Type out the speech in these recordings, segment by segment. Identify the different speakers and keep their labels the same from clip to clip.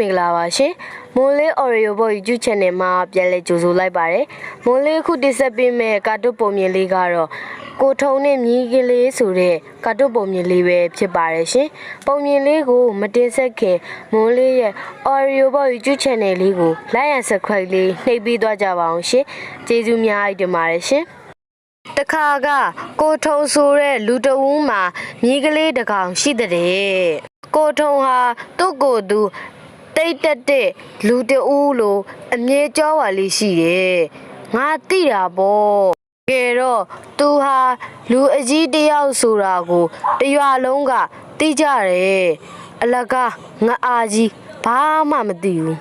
Speaker 1: မင်္ဂလာပါရှင်မွန်လေး Oreo ဘော YouTube Channel မှာပြန်လည်ကြိုဆိုလိုက်ပါတယ်မွန်လေးအခုတင်ဆက်ပေးမယ့်ကာတွတ်ပုံမြင်လေးကတော့ကိုထုံနဲ့မြီးကလေးဆိုတဲ့ကာတွတ်ပုံမြင်လေးပဲဖြစ်ပါတယ်ရှင်ပုံမြင်လေးကိုမတင်ဆက်ခင်မွန်လေးရဲ့ Oreo ဘော YouTube Channel လေးကို Like and Subscribe လေးနှိပ်ပြီးသွားကြပါအောင်ရှင်ကျေးဇူးများကြီးတင်ပါတယ်ရှင်တခါကကိုထုံဆိုတဲ့လူတဦးမှာမြီးကလေးတစ်ကောင်ရှိတဲ့ကိုထုံဟာသူ့ကိုယ်သူ တိတ်တက်တဲ့လူတဦးလိုအမြဲကြောပါလေးရှိတယ်ငါသိတာပေါ့ကဲတော့သူဟာလူအကြီးတစ်ယောက်ဆိုတာကိုတရွာလုံးကသိကြတယ်အလကားငါအာကြီးဘာမှမသိဘူး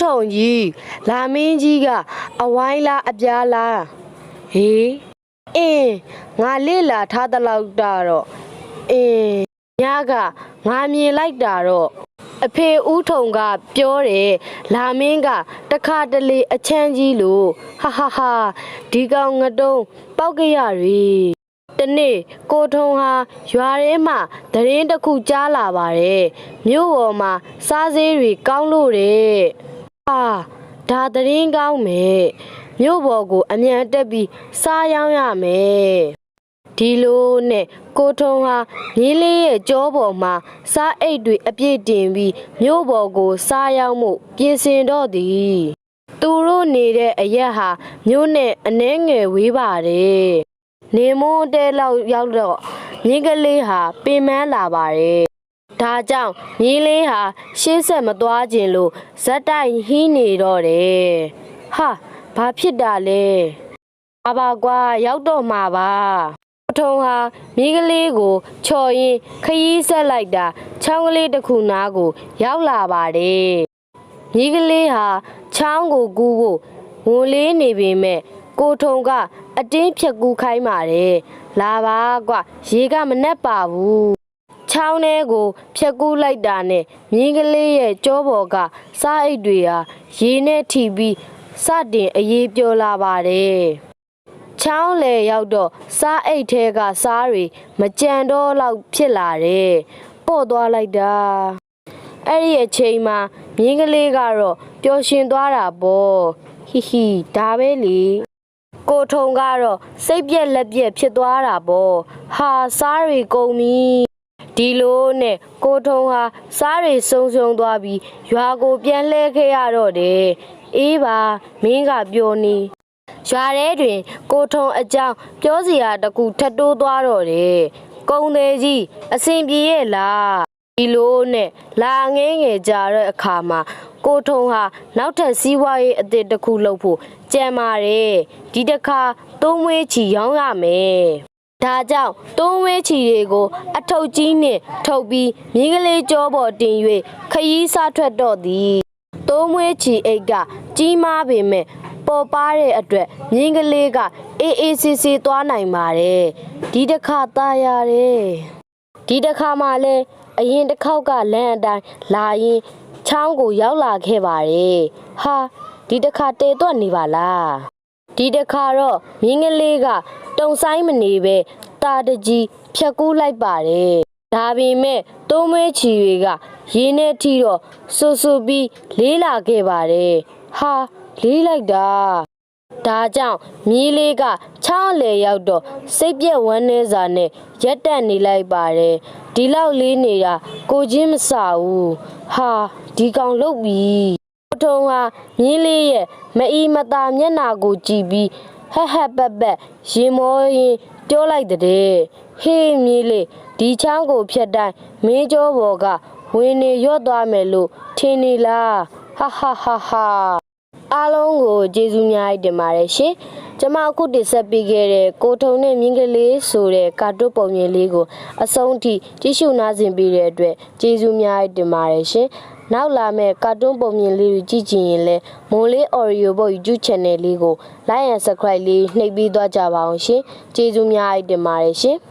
Speaker 1: ထုံကြီးလာမင်းကြီးကအဝိုင်းလားအပြားလားဟေးအင်းငါလေ့လာထားသလောက်တော့အင်းညကငါမြင်လိုက်တာတော့ အဖေဦးထုံကပြောတယ်လာမင်းကတခါတလေအချမ်းကြီးလို့ဟာဟာဟာဒီကောင်ငတုံးပောက်ကရရီတနေ့ကိုထုံဟာရွာထဲမှာသတင်းတစ်ခုကြားလာပါတယ်မြို့ပေါ်မှာစားစည်းတွေကောင်းလို့တဲ့ဟာဒါသတင်းကောင်းမယ်မြို့ပေါ်ကိုအမြန်တက်ပြီးစားရောင်းရမယ် ဒီလိုနဲ့ကိုထုံဟာမြင်းလေးရဲ့ကြောပေါ်မှာစားအိတ်တွေအပြည့်တင်ပြီးမြို့ပေါ်ကိုစားရောင်းမှုပြင်ဆင်တော့သည်သူတို့နေတဲ့အရက်ဟာမြို့နဲ့အနှဲငယ်ဝေးပါတယ်နေမွန်းတဲလောက်ရောက်တော့မြင်းကလေးဟာပင်မလာပါတယ်ဒါကြောင့်မြင်းလေးဟာရှေးဆက်မသွားခြင်းလို့ဇက်တိုင်ဟီးနေတော့တယ်ဟာဘာဖြစ်တာလဲအပါကွာရောက်တော့မှာပါပ ထုံဟာမြင်းကလေးကိုချော်ရင်ခရီးဆက်လိုက်တာချောင်းကလေးတစ်ခုနားကို ရောက်လာပါတယ်မိကလေးဟာချောင်းကိုကူးဖို့ဝန်လေးနေပေမဲ့ကိုထုံကအတင်းဖြက်ကူးခိုင်းပါတယ်လာပါကွရေကမနှက်ပါဘူးချောင်းထဲကို ဖြက်ကူးလိုက်တာနဲ့မြင်းကလေးရဲ့ကြောပေါ်ကစားအိတ်တွေဟာရေနဲ့ထိပြီးစတင်အေးပြောလာပါတယ် ချောင်းလေရောက်တော့စားအိတ်ထဲကစားတွေမကြံတော့လောက်ဖြစ်လာတယ်ပေါ့သွားလိုက်တာအဲ့ဒီအချိန်မှာမြင်းကလေးကတော့ပျော်ရွှင်သွားတာပေါ့ဟီဟီဒါပဲလေကိုထုံကတော့စိတ်ပြက်လက်ပြက်ဖြစ်သွားတာပေါ့ဟာစားရီကုန်ပြီဒီလိုနဲ့ကိုထုံဟာစားရီစုံစုံသွားပြီးရွာကိုပြန်လှည့်ခဲ့ရတော့တယ်အေးပါမင်းကပြောနေ ရွာထဲတွင် ကိုထုံအကြောင်းပြောစရာတစ်ခုထပ်တိုးသွားတော့တယ်ကုံသေးကြီးအဆင်ပြေရဲ့လားဒီလိုနဲ့လာငဲငယ်ကြတဲ့အခါမှာကိုထုံဟာနောက်ထပ်စီးပွားရေးအသစ်တစ်ခုလုပ်ဖို့ကြံပါတယ်ဒီတစ်ခါသုံးဝဲချီရောင်းရမယ်ဒါကြောင့်သုံးဝဲချီတွေကို အထုပ်ကြီးနဲ့ထုတ်ပြီးမြင်းကလေးကြောပေါ်တင်၍ခရီးစားထွက်တော့သည်သုံးဝဲချီအိတ်ကကြီးမားပေမဲ့ ပေါ်ပါတဲ့အတွက်မြင်းကလေးကအေးအေးဆေးဆေးသွားနိုင်ပါတယ်ဒီတစ်ခါตายရတယ် ဒီတစ်ခါမှလည်းအရင်တစ်ခေါက်ကလမ်းအတိုင်းလာရင်ချောင်းကိုရောက်လာခဲ့ပါတယ်။ဟာဒီတစ်ခါတေတော့နေပါလား။ဒီတစ်ခါတော့မြင်းကလေးကတုံဆိုင်မနေပဲတာတကြီးဖြတ်ကူးလိုက်ပါတယ်။ဒါပေမဲ့သုံးမဲချီတွေကရင်းနဲ့ထီတော့ဆူဆူပြီးလေးလာခဲ့ပါတယ်။ဟာ လေးလိုက်တာ။ဒါကြောင့်မြီးလေးကချောင်းလေရောက်တော့စိတ်ပြက်ဝမ်းနေစာနဲ့ရက်တက်နေလိုက်ပါတယ်ဒီလောက်လေးနေတာကိုချင်းမစဘူးဟာဒီကောင်လုတ်ပြီပထုံဟာမြင်းလေးရဲ့မအီမတာမျက်နာကိုကြည့်ပြီးဟက်ဟက်ပက်ပက်ရင်မောရင်ပြောလိုက်တဲ့ဟေးမြင်းလေးဒီချောင်းကိုဖြတ်တိုင်းမင်းကျော်ဘော်ကဝင်နေရော့သွားမယ်လို့ထင်နေလားဟာဟာဟာဟာ အားလုံးကိုကျေးဇူးများကြီးတင်ပါတယ်ရှင်။ကျွန်မအခုတင်ဆက်ပေးခဲ့တဲ့ကိုထုံနဲ့မြင်းကလေးဆိုတဲ့ကာတွတ်ပုံမြင်လေးကိုအဆုံးထိကြည့်ရှုနားဆင်ပေးတဲ့အတွက်ကျေးဇူးများကြီးတင်ပါတယ်ရှင်။နောက်လာမယ့်ကာတွန်းပုံမြင်လေးကိုကြည့်ချင်ရင်လည်းမွန်လေး Oreo ဘုတ် YouTube Channel လေးကို Like and Subscribe လေးနှိပ်ပြီးသွားကြပါအောင်ရှင်။ကျေးဇူးများကြီးတင်ပါတယ်ရှင်။